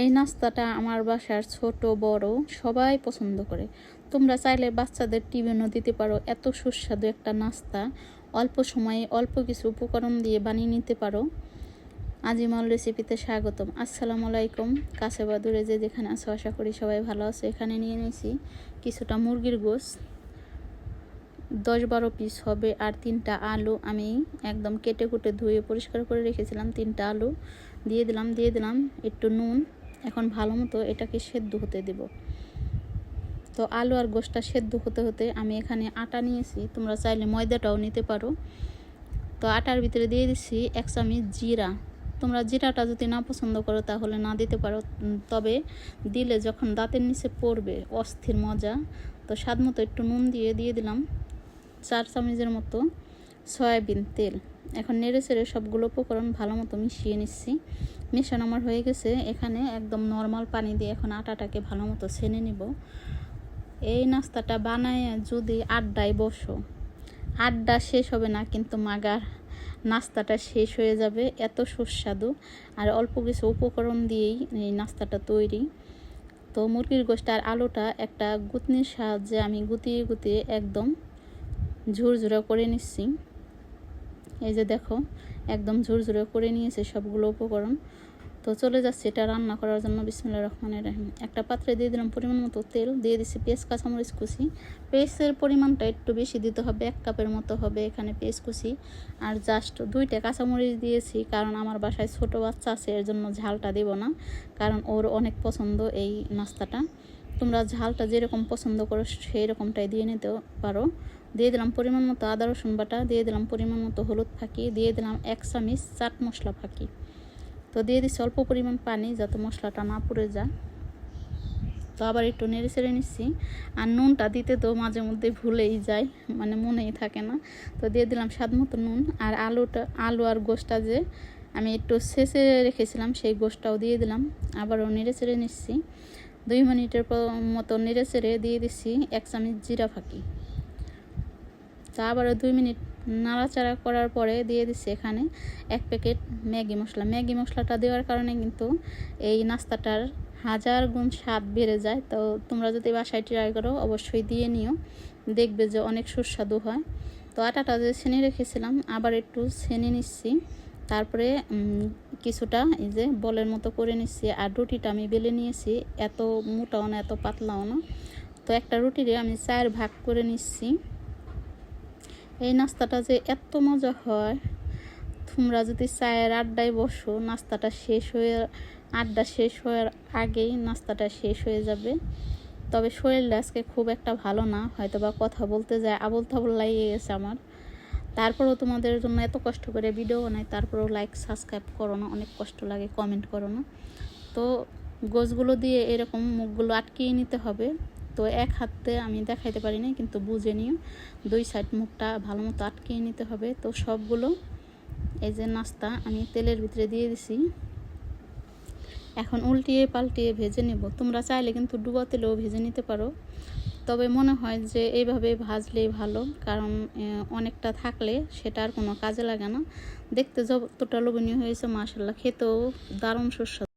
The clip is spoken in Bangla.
এই নাস্তাটা আমার বাসার ছোট, বড়, সবাই পছন্দ করে। তোমরা চাইলে বাচ্চাদের টিফিনও দিতে পারো। এত সুস্বাদু একটা নাস্তা। অল্প সময়ে অল্প কিছু উপকরণ দিয়ে বানিয়ে নিতে পারো। আজিমল রেসিপিতে স্বাগতম। আসসালামু আলাইকুম। কাছে বা দূরে যে যেখানে আছো, আশা করি সবাই ভালো আছে। এখানে নিয়ে নিয়েছি কিছুটা মুরগির গোস দশ বারো পিস হবে আর তিনটা আলু। আমি একদম কেটে কুটে ধুয়ে পরিষ্কার করে রেখেছিলাম তিনটা আলু। দিয়ে দিলাম দিয়ে দিলাম একটু নুন। এখন ভালো মতো এটাকে সেদ্ধ হতে দেব। তো আলু আর গোষ্ঠটা সেদ্ধ হতে হতে আমি এখানে আটা নিয়েছি, তোমরা চাইলে ময়দাটাও নিতে পারো। তো আটার ভিতরে দিয়ে দিচ্ছি এক চামচ জিরা। তোমরা জিরাটা যদি না পছন্দ করো তাহলে না দিতে পারো তবে দিলে যখন দাঁতের নিচে পড়বে, অস্থির মজা। তো স্বাদ মতো একটু নুন দিয়ে দিয়ে দিলাম। চার চামচের মতো সয়াবিন তেল। এখন নেড়ে চেড়ে সবগুলো উপকরণ ভালো মতো মিশিয়ে নিচ্ছি। মেশানো আমার হয়ে গেছে। এখানে একদম নর্মাল পানি দিয়ে এখন আটাটাকে ভালো মতো ছেনে নিব। এই নাস্তাটা বানায় যদি আড্ডায় বসো। আড্ডা শেষ হবে না, কিন্তু মাগার নাস্তাটা শেষ হয়ে যাবে। এত সুস্বাদু। আর অল্প কিছু উপকরণ দিয়েই এই নাস্তাটা তৈরি। তো মুরগির গোষ্ঠ আর আলুটা একটা গুতনির সাহায্যে আমি গুতিয়ে গুতিয়ে একদম ঝুরঝুরা করে নিচ্ছি। এই যে দেখো, একদম ঝুরঝুরে করে নিয়েছে সবগুলো উপকরণ। তো চলে যাচ্ছে এটা রান্না করার জন্য বিসমুল্লা রহমানের রাহিম। একটা পাত্রে দিয়ে দিলাম পরিমাণ মতো তেল, দিয়ে দিচ্ছি পেঁয়াজ, কাঁচামরিচ কুচি। পেস্টের পরিমাণটা একটু বেশি দিতে হবে, এক কাপের মতো হবে এখানে পেস্ট কুচি। আর জাস্ট দুইটা কাঁচামরিচ দিয়েছি, কারণ আমার বাসায় ছোট বাচ্চা আছে, এর জন্য ঝালটা দেব না, কারণ ওর অনেক পছন্দ এই নাস্তাটা। তোমরা ঝালটা যেরকম পছন্দ করো সেই রকমটাই দিয়ে নিতে পারো। দিয়ে দিলাম পরিমাণ মতো আদা, রসুন বাটা, দিয়ে দিলাম পরিমাণ মতো হলুদ ফাঁকি, দিয়ে দিলাম এক চামিচ চাট মশলা ফাঁকি। তো দিয়ে দিচ্ছি অল্প পরিমাণ পানি যাতে মশলাটা না পুড়ে যায়। তো আবার একটু নেড়ে ছেড়ে নিচ্ছি। আর নুনটা দিতে তো মাঝে মধ্যে ভুলেই যায় মানে মনেই থাকে না। তো দিয়ে দিলাম স্বাদ মতো নুন আর আলুটা, আলু আর গোষ্ঠটা যে আমি একটু শেষে রেখেছিলাম সেই গোষ্ঠটাও দিয়ে দিলাম। আবারও নেড়ে ছেড়ে নিচ্ছি। দুই মিনিটের মতো নেড়ে ছেড়ে দিয়ে দিচ্ছি এক চামচ জিরা ফাঁকি। তা আবারও দুই মিনিট নাড়াচাড়া করার পরে দিয়ে দিচ্ছি এখানে এক প্যাকেট ম্যাগি মশলা। ম্যাগি মশলাটা দেওয়ার কারণে কিন্তু এই নাস্তাটার হাজার গুণ স্বাদ বেড়ে যায়। তো তোমরা যদি বাসায় ট্রাই করো, অবশ্যই দিয়ে নিও। দেখবে যে অনেক সুস্বাদু হয়। তো আটাটা যে ছেনে রেখেছিলাম, আবার একটু ছেনে নিচ্ছি। তারপরে কিছুটা এই যে বলের মতো করে নিচ্ছি। আর রুটিটা আমি বেলে নিয়েছি। এত মোটাও না, এত পাতলাও না। তো একটা রুটিরে আমি চার ভাগ করে নিচ্ছি। এই নাস্তাটা যে এত মজা হয়। তোমরা যদি চায়ের আড্ডায় বসো, নাস্তাটা শেষ হয়ে, আড্ডা শেষ হওয়ার আগেই নাস্তাটা শেষ হয়ে যাবে। তবে শরীরটা আজকে খুব একটা ভালো না হয়তো বা কথা বলতে যায় আবল তাবল লাগিয়ে গেছে আমার। তারপরেও তোমাদের জন্য এত কষ্ট করে ভিডিও বানাই, তারপরেও লাইক সাবস্ক্রাইব করো না, অনেক কষ্ট লাগে কমেন্ট করো না। তো গোছগুলো দিয়ে এরকম মুখগুলো আটকিয়ে নিতে হবে। তো এক হাতে আমি দেখাইতে পারি না কিন্তু বুঝে নিও। দুই সাইড মুখটা ভালো মতো আটকিয়ে নিতে হবে। তো সবগুলো এই যে নাস্তা আমি তেলের ভিতরে দিয়ে দিছি। এখন উল্টিয়ে পাল্টিয়ে ভেজে নেব। তোমরা চাইলে কিন্তু ডুবা তেলেও ভেজে নিতে পারো। তবে মনে হয় যে এইভাবে ভাজলেই ভালো, কারণ অনেকটা থাকলে সেটা আর কোনো কাজে লাগে না। দেখতে যতটা লোভনীয় হয়েছে মাসাল্লাহ খেতেও দারুণ সুস্বাদু।